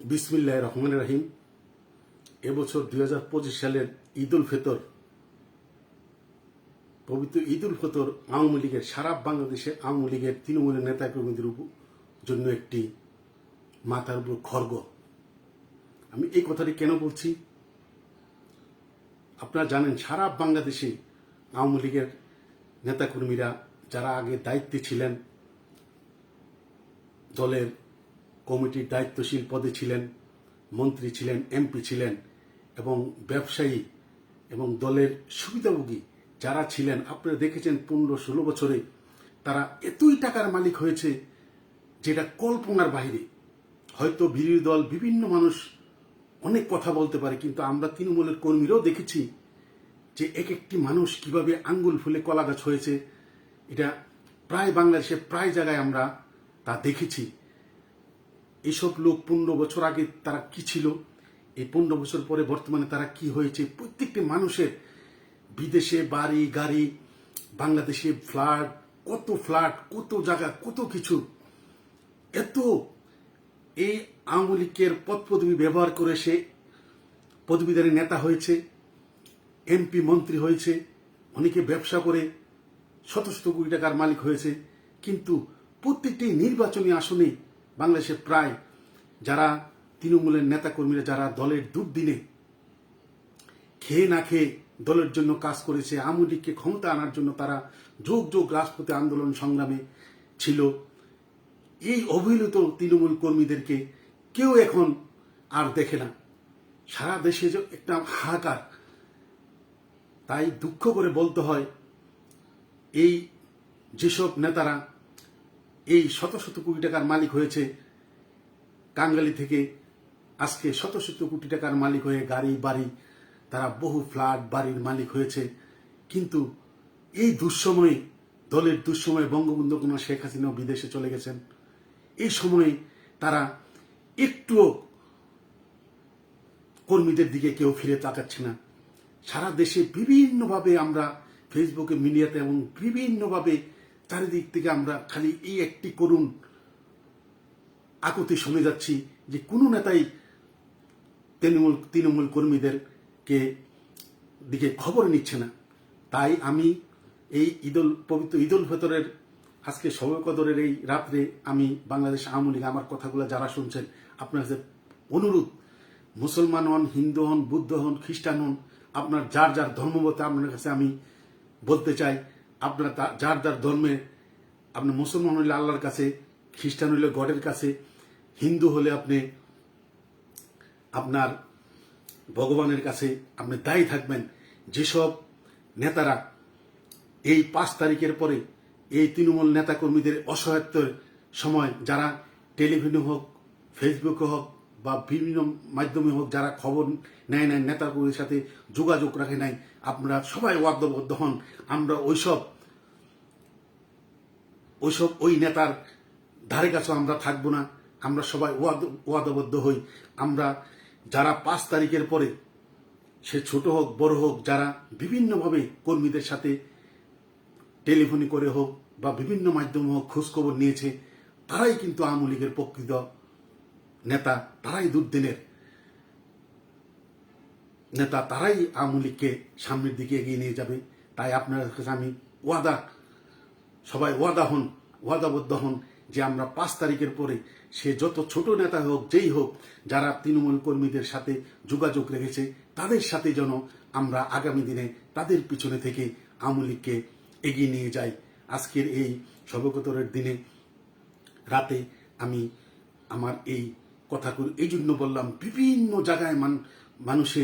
বিসমিল্লাহ রহমান রাহিম। এবছর দুই হাজার পঁচিশ সালের ঈদ উল ফিতর, পবিত্র ঈদ উল ফিতর আওয়ামী লীগের, সারা বাংলাদেশে আওয়ামী লীগের তৃণমূলের নেতাকর্মীদের জন্য একটি মাথার উপর খর্গ আমি এই কথাটি কেন বলছি? আপনারা জানেন, সারা বাংলাদেশে আওয়ামী লীগের নেতাকর্মীরা যারা আগে দায়িত্বে ছিলেন, দলের কমিটির দায়িত্বশীল পদে ছিলেন, মন্ত্রী ছিলেন, এমপি ছিলেন এবং ব্যবসায়ী এবং দলের সুবিধাভোগী যারা ছিলেন, আপনারা দেখেছেন পনেরো ষোলো বছরে তারা এতই টাকার মালিক হয়েছে যেটা কল্পনার বাইরে। হয়তো বিরোধী দল বিভিন্ন মানুষ অনেক কথা বলতে পারে, কিন্তু আমরা তৃণমূলের কর্মীরাও দেখেছি যে এক একটি মানুষ কীভাবে আঙ্গুল ফুলে কলা গাছ হয়েছে। এটা প্রায় বাংলাদেশে প্রায় জায়গায় আমরা তা দেখেছি। এসব লোক পনেরো বছর আগে তারা কি ছিল? এই পনেরো বছর পরে বর্তমানে তারা কি হয়েছে? প্রত্যেকটি মানুষের বিদেশে বাড়ি, গাড়ি, বাংলাদেশে ফ্ল্যাট, কত ফ্ল্যাট, কত জায়গা, কত কিছু। এত এই আওয়ামী লীগের পদ পদবি ব্যবহার করে সে পদবীধারী নেতা হয়েছে, এমপি, মন্ত্রী হয়েছে, অনেকে ব্যবসা করে, শত শত কোটি টাকার মালিক হয়েছে। কিন্তু প্রত্যেকটি নির্বাচনী আসনে বাংলাদেশে প্রায় যারা তৃণমূলের নেতাকর্মীরা যারা দলের দুর্দিনে খেয়ে না খেয়ে দলের জন্য কাজ করেছে, আওয়ামী লীগকে ক্ষমতা আনার জন্য তারা যোগ যোগ রাজপথে আন্দোলন সংগ্রামে ছিল, এই অবহেলিত তৃণমূল কর্মীদেরকে কেউ এখন আর দেখে না। সারা দেশে যে একটা হাহাকার। তাই দুঃখ করে বলতে হয়, এই যেসব নেতারা এই শত শত কোটি টাকার মালিক হয়েছে কাঙ্গালি থেকে। আজকে শত শত কোটি টাকার মালিক হয়ে গাড়ি, বাড়ি, তারা বহু ফ্ল্যাট, বাড়ির মালিক হয়েছে। কিন্তু এই দুঃসময়ে, দলের দুঃসময়ে বঙ্গবন্ধু কন্যা শেখ হাসিনাও বিদেশে চলে গেছেন। এই সময়ে তারা একটুও কর্মীদের দিকে কেউ ফিরে তাকাচ্ছে না। সারা দেশে বিভিন্নভাবে আমরা ফেসবুকে, মিডিয়াতে এবং বিভিন্নভাবে চারিদিক থেকে আমরা খালি এই একটি করুণ আকুতি শুনে যাচ্ছি যে কোনো নেতাই তৃণমূল তৃণমূল কর্মীদেরকে দিকে খবর নিচ্ছে না। তাই আমি এই ঈদুল, পবিত্র ঈদুল ফিতরের আজকে শবে কদরের এই রাত্রে আমি বাংলাদেশ আওয়ামী লীগ আমার কথাগুলো যারা শুনছেন, আপনার কাছে অনুরোধ, মুসলমান হন, হিন্দু হন, বুদ্ধ হন, খ্রিস্টান হন, আপনার যার যার ধর্মমতে আপনার কাছে আমি বলতে চাই আপনার যার যার ধর্মে আপনি মুসলমান হলে আল্লাহর কাছে, খ্রিস্টান হলে গডের কাছে, হিন্দু হলে আপনি আপনার ভগবানের কাছে আপনি দায়ী থাকবেন। যেসব নেতারা এই পাঁচ তারিখের পরে এই তৃণমূল নেতাকর্মীদের অসহায়ত্বের সময়, যারা টেলিভিশনে হোক, ফেসবুকে হোক বা বিভিন্ন মাধ্যমে হোক যারা খবর নেয় নেয় নেতাকর্মীর সাথে যোগাযোগ রাখে নাই, আপনারা সবাই ওয়াদ্যবদ্ধ হন। আমরা ওইসব ওইসব ওই নেতার ধারে কাছে আমরা থাকব না। আমরা সবাই ওয়াদ- ওয়াদাবদ্ধ হই। আমরা যারা পাঁচ তারিখের পরে, সে ছোট হোক, বড় হোক, যারা বিভিন্নভাবে কর্মীদের সাথে টেলিফোনে করে হোক বা বিভিন্ন মাধ্যমে হোক খোঁজখবর নিয়েছে, তারাই কিন্তু আওয়ামী লীগের প্রকৃত নেতা তারাই দুর্দিনের নেতা তারাই আওয়ামী লীগকে সামনের দিকে এগিয়ে নিয়ে যাবে। তাই আপনার কাছে আমি ওয়াদা, সবাই ওয়াদা হন, ওয়াদাবদ্ধ হন যে আমরা পাঁচ তারিখের পরে সে যত ছোট নেতা হোক, যেই হোক, যারা তৃণমূল কর্মীদের সাথে যোগাযোগ রেখেছে, তাদের সাথে যেন আমরা আগামী দিনে তাদের পিছনে থেকে আওয়ামী লীগকে এগিয়ে নিয়ে যাই। আজকের এই সর্বকতরের দিনে রাতে আমি আমার এই কথাগুলো এই জন্য বললাম, বিভিন্ন জায়গায় মান, মানুষে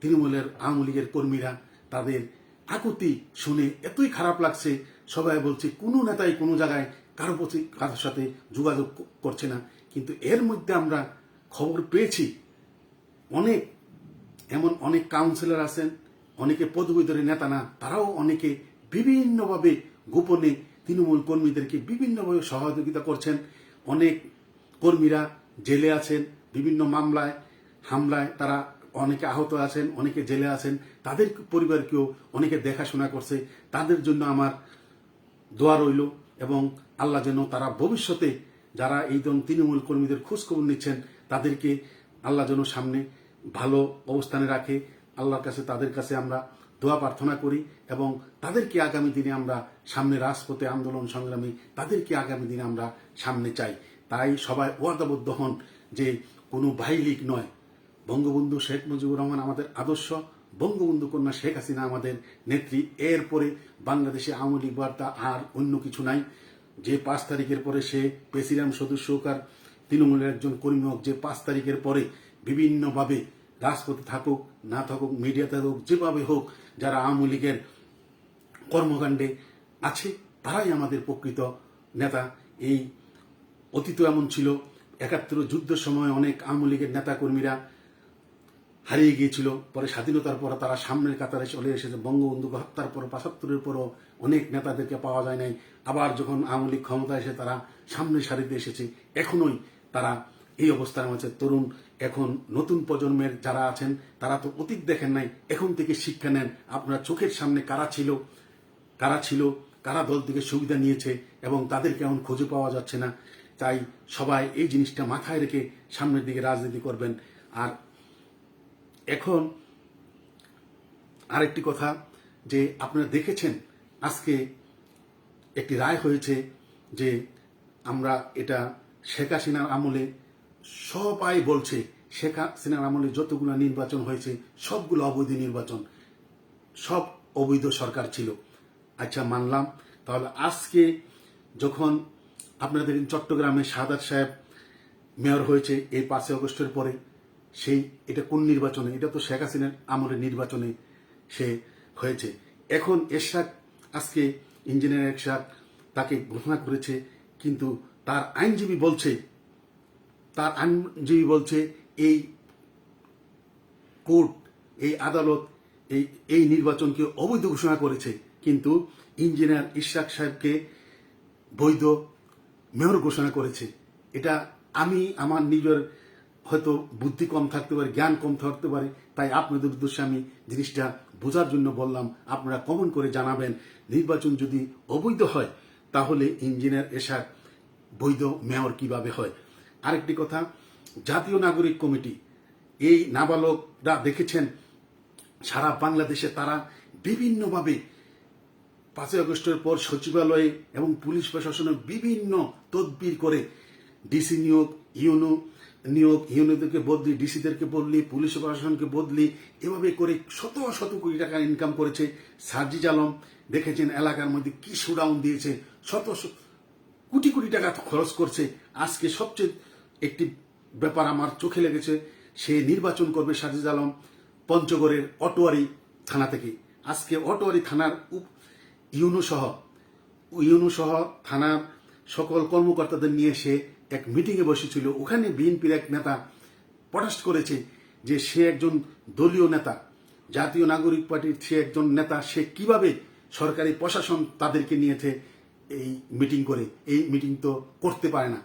তৃণমূলের আওয়ামী লীগের কর্মীরা তাদের আকুতি শুনে এতই খারাপ লাগছে, সবাই বলছে কোনো নেতাই কোনো জায়গায় কারও প্রতি কারোর সাথে যোগাযোগ করছে না। কিন্তু এর মধ্যে আমরা খবর পেয়েছি, অনেক, এমন অনেক কাউন্সিলর আছেন, অনেকে পদবীধরী নেতা না, তারাও অনেকে বিভিন্নভাবে গোপনে তৃণমূল কর্মীদেরকে বিভিন্নভাবে সহযোগিতা করছেন। অনেক কর্মীরা জেলে আছেন, বিভিন্ন মামলায়, হামলায় তারা অনেকে আহত আছেন, অনেকে জেলে আছেন। তাদের পরিবারকেও অনেকে দেখাশোনা করছে। তাদের জন্য আমার দোয়া রইল এবং আল্লাহ যেন তারা ভবিষ্যতে যারা এই ধরুন তৃণমূল কর্মীদের খোঁজখবর নিচ্ছেন, তাদেরকে আল্লাহ যেন সামনে ভালো অবস্থানে রাখে। আল্লাহর কাছে, তাদের কাছে আমরা দোয়া প্রার্থনা করি এবং তাদেরকে আগামী দিনে আমরা সামনে রাজপথে আন্দোলন সংগ্রামী, তাদেরকে আগামী দিনে আমরা সামনে চাই। তাই সবাই ওয়াদাবদ্ধ হন যে কোনো ভাইলিক নয়। বঙ্গবন্ধু শেখ মুজিবুর রহমান আমাদের আদর্শ, বঙ্গবন্ধু কন্যা শেখ হাসিনা আমাদের নেত্রী। এরপরে বাংলাদেশে আওয়ামী লীগ বার্তা আর অন্য কিছু নাই। যে পাঁচ তারিখের পরে সে প্রেসিডেন্ট সদস্য হোক আর তৃণমূলের একজন কর্মী হোক, যে পাঁচ তারিখের পরে বিভিন্নভাবে রাজপথে থাকুক, না থাকুক, মিডিয়াতে হোক, যেভাবে হোক, যারা আওয়ামী লীগের কর্মকাণ্ডে আছে, তারাই আমাদের প্রকৃত নেতা। এই অতীত এমন ছিল। একাত্তর যুদ্ধের সময় অনেক আওয়ামী লীগের নেতাকর্মীরা হারিয়ে গিয়েছিল। পরে স্বাধীনতার পর তারা সামনের কাতারে চলে এসেছে। বঙ্গবন্ধুকে হত্যার পর পঁচাত্তরের পরও অনেক নেতাদেরকে পাওয়া যায় নাই। আবার যখন আওয়ামী লীগ ক্ষমতা এসে তারা সামনের সারিতে এসেছে, এখনোই তারা এই অবস্থার মাঝে। তরুণ, এখন নতুন প্রজন্মের যারা আছেন, তারা তো অতীত দেখেন নাই, এখন থেকে শিক্ষা নেন। আপনার চোখের সামনে কারা ছিল কারা ছিল, কারা দল থেকে সুবিধা নিয়েছে এবং তাদেরকে এখন খুঁজে পাওয়া যাচ্ছে না। তাই সবাই এই জিনিসটা মাথায় রেখে সামনের দিকে রাজনীতি করবেন। আর এখন আরেকটি কথা, যে আপনারা দেখেছেন আজকে একটি রায় হয়েছে যে আমরা এটা শেখ হাসিনার আমলে সবাই বলছে, শেখ হাসিনার আমলে যতগুলো নির্বাচন হয়েছে, সবগুলো অবৈধ নির্বাচন, সব অবৈধ সরকার ছিল। আচ্ছা মানলাম। তাহলে আজকে যখন আপনারা দেখেন চট্টগ্রামে সাদাত সাহেব মেয়র হয়েছে এই পাঁচই আগস্টের পরে। সেই এটা কোন নির্বাচনে? এটা তো শেখ হাসিনার আমলের নির্বাচনে সে হয়েছে। এখন এরশাদ আজকে ইঞ্জিনিয়ার এরশাদ তাকে ঘোষণা করেছে, কিন্তু তার আইনজীবী বলছে, তার আইনজীবী বলছে এই কোর্ট, এই আদালত, এই এই নির্বাচনকে অবৈধ ঘোষণা করেছে। কিন্তু ইঞ্জিনিয়ার ইশরাক সাহেবকে বৈধ মেয়র ঘোষণা করেছে। এটা আমি, আমার নিজের হয়তো বুদ্ধি কম থাকতে পারে, জ্ঞান কম থাকতে পারে, তাই আপনাদের উদ্দেশ্যে আমি জিনিসটা বোঝার জন্য বললাম, আপনারা কমন করে জানাবেন। নির্বাচন যদি অবৈধ হয়, তাহলে ইঞ্জিনিয়ার এসার বৈধ মেয়র কীভাবে হয়? আরেকটি কথা, জাতীয় নাগরিক কমিটি, এই নাবালকরা দেখেছেন, সারা বাংলাদেশে তারা বিভিন্নভাবে পাঁচই আগস্টের পর সচিবালয়ে এবং পুলিশ প্রশাসনে বিভিন্ন তদবির করে ডিসি নিয়োগ, ইউনো নিয়োগ, ইউনোদেরকে বদলি, ডিসিদেরকে বদলি, পুলিশ প্রশাসনকে বদলি, এভাবে করে শত শত কোটি টাকা ইনকাম করেছে সার্জিজ আলম। দেখেছেন এলাকার মধ্যে কি শোডাউন দিয়েছে, শত কোটি কোটি টাকা খরচ করছে। আজকে সবচেয়ে একটি ব্যাপার আমার চোখে লেগেছে, সে নির্বাচন করবে সাজিদ আলম পঞ্চগড়ের অটোয়ারি থানা থেকে। আজকে অটোয়ারি থানার উপ ইউনো সহ ইউনো সহ থানার সকল কর্মকর্তাদের নিয়ে সে এক মিটিংয়ে বসেছিল। ওখানে বিএনপির এক নেতা প্রটেস্ট করেছে যে সে একজন দলীয় নেতা, জাতীয় নাগরিক পার্টির সে একজন নেতা, সে কীভাবে সরকারি প্রশাসন তাদেরকে নিয়েছে এই মিটিং করে। এই মিটিং তো করতে পারে না।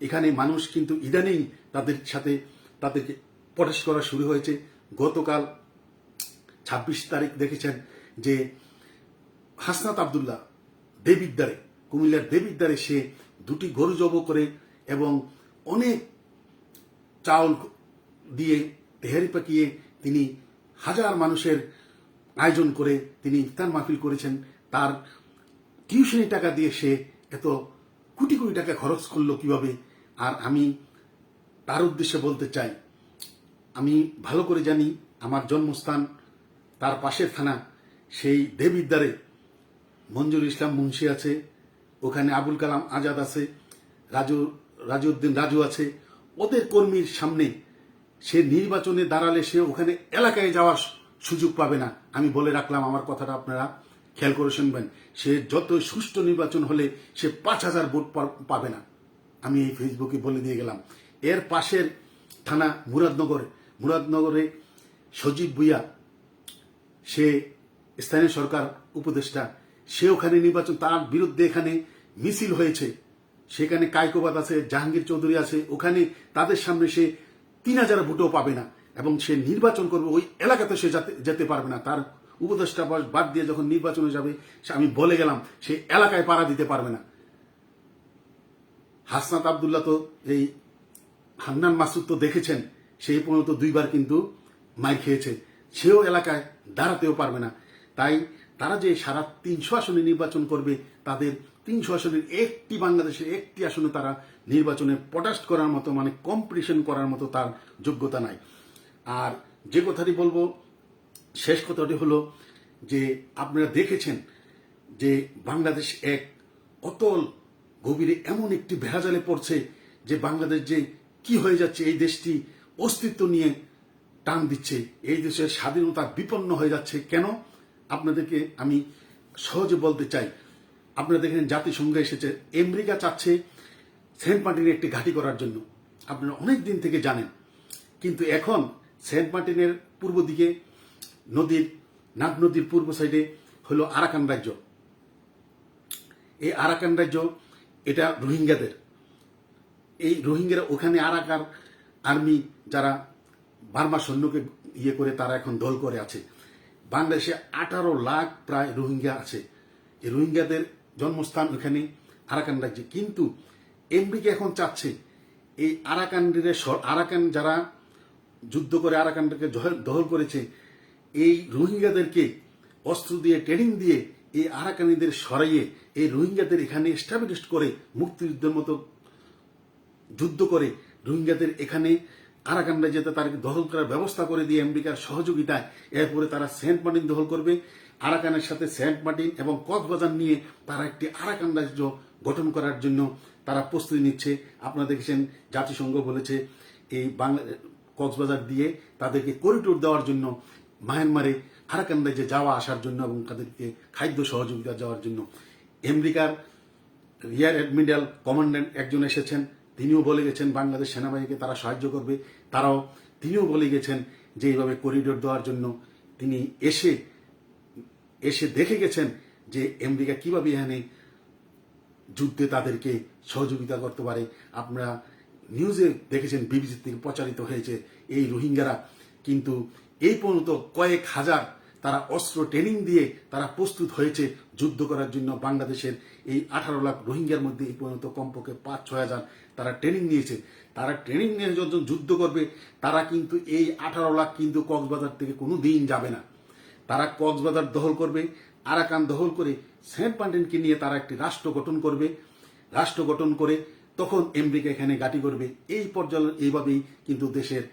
এখানে মানুষ কিন্তু ইদানিং তাদের সাথে তাদেরকে প্রটেস্ট করা শুরু হয়েছে। গতকাল ছাব্বিশ তারিখ দেখেছেন যে হাসনাত আবদুল্লাহ দেবিদ্বারে কুমিল্লার দেবিদ্বারে সে দুটি গরু জব করে এবং অনেক চাউল দিয়ে তেহারি পাকিয়ে তিনি হাজার মানুষের আয়োজন করে তিনি ইফতার মাহফিল করেছেন। তার টিউশনি টাকা দিয়ে সে এত কোটি কোটি টাকা খরচ করল কীভাবে? আর আমি তার উদ্দেশ্যে বলতে চাই, আমি ভালো করে জানি আমার জন্মস্থান তার পাশের থানা, সেই দেবিদ্বারে মঞ্জুর ইসলাম মুন্সি আছে, ওখানে আবুল কালাম আজাদ আছে, রাজু, রাজউদ্দিন রাজু আছে। ওদের কর্মীর সামনে সে নির্বাচনে দাঁড়ালে সে ওখানে এলাকায় যাওয়ার সুযোগ পাবে না। আমি বলে রাখলাম আমার কথাটা আপনারা খেয়াল করে শুনবেন। সে যত সুষ্ঠু নির্বাচন হলে সে পাঁচ হাজার ভোট পাবে না। আমি এই ফেসবুকে বলে দিয়ে গেলাম। এর পাশের থানা মুরাদনগর, মুরাদনগরে সজীব ভুইয়া, সে স্থানীয় সরকার উপদেষ্টা সে ওখানে নির্বাচন, তার বিরুদ্ধে এখানে মিছিল হয়েছে। সেখানে কায়কোবাদ আছে, জাহাঙ্গীর চৌধুরী আছে, ওখানে তাদের সামনে সে তিন হাজার ভোটও পাবে না এবং সে নির্বাচন করবে ওই এলাকাতে সে যেতে পারবে না। তার উপদেষ্টা বাদ দিয়ে যখন নির্বাচনে যাবে, সে আমি বলে গেলাম, সে এলাকায় পাড়া দিতে পারবে না। হাসনাত আবদুল্লাহ তো এই হান্নান মাসুদ তো দেখেছেন, সেই পর্যন্ত দুইবার কিন্তু মার খেয়েছে। সেও এলাকায় দাঁড়াতেও পারবে না। তাই তারা যে সারা তিনশো আসনে নির্বাচন করবে, তাদের তিনশো আসনের একটি বাংলাদেশের একটি আসনে তারা নির্বাচনে পটাস্ট করার মতো মানে কম্পিটিশন করার মতো তার যোগ্যতা নাই। আর যে কথাটি বলব, শেষ কথাটি হলো যে আপনারা দেখেছেন যে বাংলাদেশ এক অতল গভীরে এমন একটি ভেড়াজালে পড়ছে যে বাংলাদেশ যে কি হয়ে যাচ্ছে, এই দেশটি অস্তিত্ব নিয়ে টান দিচ্ছে, এই দেশের স্বাধীনতা বিপন্ন হয়ে যাচ্ছে। কেন? আপনাদেরকে আমি সহজে বলতে চাই। আপনারা দেখেন, জাতিসংঘ এসেছে। আমেরিকা চাচ্ছে সেন্ট মার্টিনে একটি ঘাঁটি করার জন্য। আপনারা অনেক দিন থেকে জানেন। কিন্তু এখন সেন্ট মার্টিনের পূর্ব দিকে নদীর, নাগ নদীর পূর্ব সাইডে হলো আরাকান রাজ্য। এই আরাকান রাজ্য, এটা রোহিঙ্গাদের। এই রোহিঙ্গারা ওখানে আরাকার আর্মি, যারা বার্মা সৈন্যকে ইয়ে করে, তারা এখন দল করে আছে। বাংলাদেশে আঠারো লাখ প্রায় রোহিঙ্গা আছে। এই রোহিঙ্গাদের জন্মস্থান ওখানে আরাকান রাজ্যে। কিন্তু আমেরিকা এখন চাচ্ছে এই আরাকানের আরাকান যারা যুদ্ধ করে আরাকানটাকে দখল করেছে, এই রোহিঙ্গাদেরকে অস্ত্র দিয়ে, ট্রেনিং দিয়ে এই আরাকানিদের সরাইয়ে এই রোহিঙ্গাদের এখানে এস্টাবলিশ করে মুক্তিযুদ্ধের মতো যুদ্ধ করে রোহিঙ্গাদের এখানে আরাকান রাজ্যে তাদেরকে দখল করার ব্যবস্থা করে দিয়ে আমেরিকার সহযোগিতায় এরপরে তারা সেন্ট মার্টিন দখল করবে। আরাকানের সাথে সেন্ট মার্টিন এবং কক্সবাজার নিয়ে তারা একটি আরাকান রাজ্য গঠন করার জন্য তারা প্রস্তুতি নিচ্ছে। আপনারা দেখেছেন, জাতিসংঘ বলেছে এই বাংলা, কক্সবাজার দিয়ে তাদেরকে করিডোর দেওয়ার জন্য মায়ানমারে আরাকান রাজ্যে যাওয়া আসার জন্য এবং তাদেরকে খাদ্য সহযোগিতা যাওয়ার জন্য। আমেরিকার রিয়ার অ্যাডমিরাল কমান্ড্যান্ট একজন এসেছেন, তিনিও বলে গেছেন, বাংলাদেশ সেনাবাহিনীকে তারা সাহায্য করবে। তারাও তিনিও বলে গেছেন যে এইভাবে করিডোর দেওয়ার জন্য তিনি এসে এসে দেখে গেছেন যে আমেরিকা কীভাবে এখানে যুদ্ধে তাদেরকে সহযোগিতা করতে পারে। আপনারা নিউজে দেখেছেন বিবিসি থেকে প্রচারিত হয়েছে এই রোহিঙ্গারা। কিন্তু এই পর্যন্ত কয়েক হাজার তারা অস্ত্র ট্রেনিং দিয়ে তারা প্রস্তুত হয়েছে যুদ্ধ করার জন্য বাংলাদেশের এই আঠারো লাখ রোহিঙ্গার মধ্যে এই পর্যন্ত কমপক্ষে পাঁচ ছয় হাজার তারা ট্রেনিং নিয়েছে। তারা ট্রেনিং নিয়ে যখন যুদ্ধ করবে, তারা কিন্তু এই আঠারো লাখ কিন্তু কক্সবাজার থেকে কোনো দিন যাবে না। তারা কক্সবাজার দখল করবে, আরাকান দখল করে সেন্ট মার্টিনকে নিয়ে তারা একটি রাষ্ট্র গঠন করবে। রাষ্ট্র গঠন করে তখন আমেরিকা এখানে গাটি করবে। এই পর্যায়ে এইভাবেই কিন্তু দেশের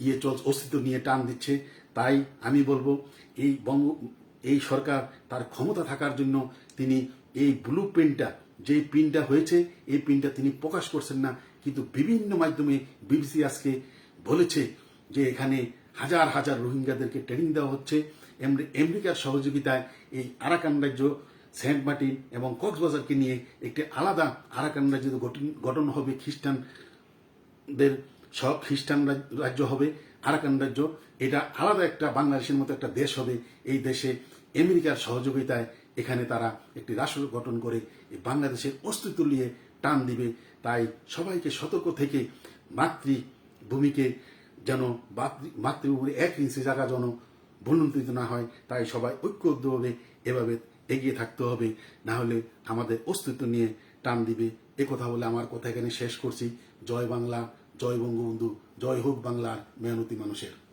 ইয়ে চল অস্তিত্ব নিয়ে টান দিচ্ছে। তাই আমি বলব, এই বঙ্গ, এই সরকার তার ক্ষমতা থাকার জন্য তিনি এই ব্লু প্রিন্টটা যে প্রিন্টটা হয়েছে, এই প্রিন্টটা তিনি প্রকাশ করছেন না। কিন্তু বিভিন্ন মাধ্যমে বিবিসি আজকে বলেছে যে এখানে হাজার হাজার রোহিঙ্গাদেরকে ট্রেনিং দেওয়া হচ্ছে। আমেরিকার সহযোগিতায় এই আরাকান রাজ্য, সেন্ট মার্টিন এবং কক্সবাজারকে নিয়ে একটি আলাদা আরাকান রাজ্য গঠন হবে, খ্রিস্টানদের সব খ্রিস্টান রাজ- রাজ্য হবে। আরাকান রাজ্য এটা আলাদা একটা বাংলাদেশের মতো একটা দেশ হবে। এই দেশে আমেরিকার সহযোগিতায় এখানে তারা একটি রাষ্ট্র গঠন করে বাংলাদেশের অস্তিত্ব নিয়ে টান দিবে। তাই সবাইকে সতর্ক থেকে মাতৃভূমিকে যেন মাতৃ- মাতৃভূমির এক ইঞ্চি জায়গা যেন বন্টিত না হয়, তাই সবাই ঐক্যবদ্ধভাবে এভাবে এগিয়ে থাকতে হবে। না হলে আমাদের অস্তিত্ব নিয়ে টান দিবে। এ কথা বলে আমার কথা এখানে শেষ করছি। জয় বাংলা। জয় বঙ্গবন্ধু জয় হোক বাংলার মেহনতি মানুষের।